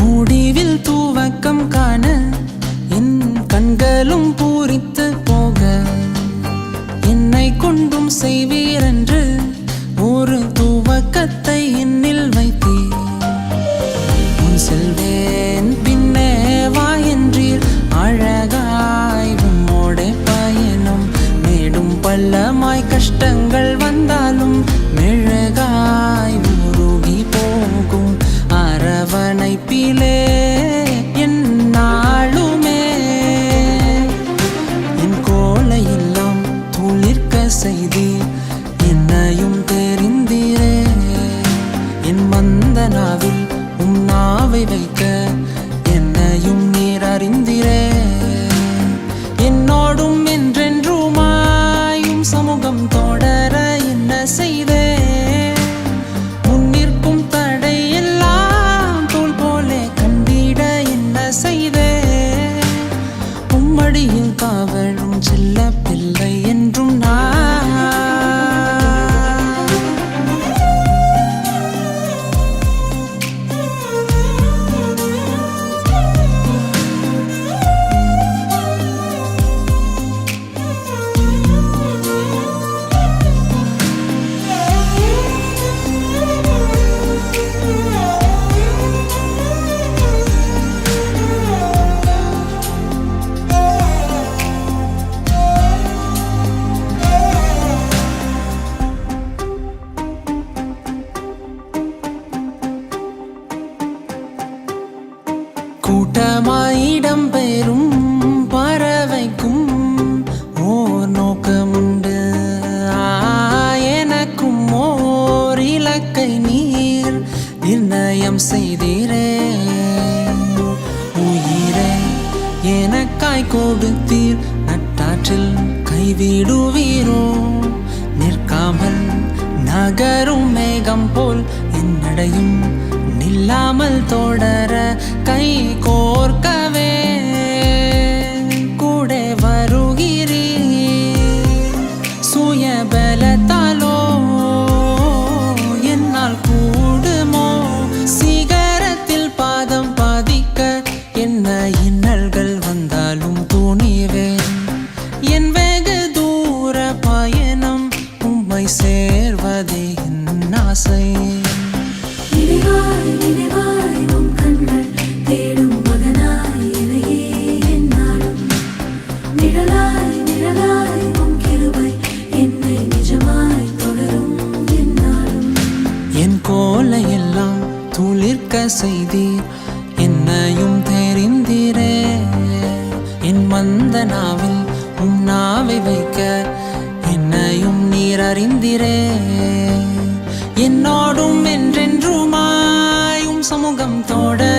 முடிவில் துவக்கம் காண என் கண்களும் பூரித்து போக. என்னை கொண்டும் செய்வீரென்று ஒரு துவக்கத்தை என்னில் வைத்தீர். உன் செல்வேன் பின்னே வா என்றீர். அழகாய் உம்மோட பயணம். மேடும் பள்ளமாய் கஷ்டங்கள் வந்தாலும் மெழ நாவை வைக்க என்னையும் கூட்டமாயிடம் பெறும் பறவைக்கும் ஓர் நோக்கமுண்டு. ஆ, எனக்கும் ஓர் இலக்கை நீர் நிர்ணயம் செய்தீரே. உயிரை எனக்காய் கொடுத்தீர் நட்டாற்றில் கைவிடுவீரோ. நிற்காமல் நகரும் மேகம் போல் என்னடையும் இல்லாமல் தொடர கை கோர்க்கவே. கூட வருகிறீ சுய பலத்தாலோ என்னால் கூடுமோ? சிகரத்தில் பாதம் பாதிக்க என்ன இன்னல்கள் வந்தாலும் துணிவேன் என் வெகு தூர பயணம் உம்மை சேர்வதே என் ஆசை. கோலையெல்லாம் துளிர்க்க செய்தீர் என்னையும் தெரிந்தீரே. என் மந்த நாவில் உம் நாவை வைக்க என்னையும் நீர் அறிந்திரே. என்னோடும் என்றென்றுமாய் சமூகம் தோட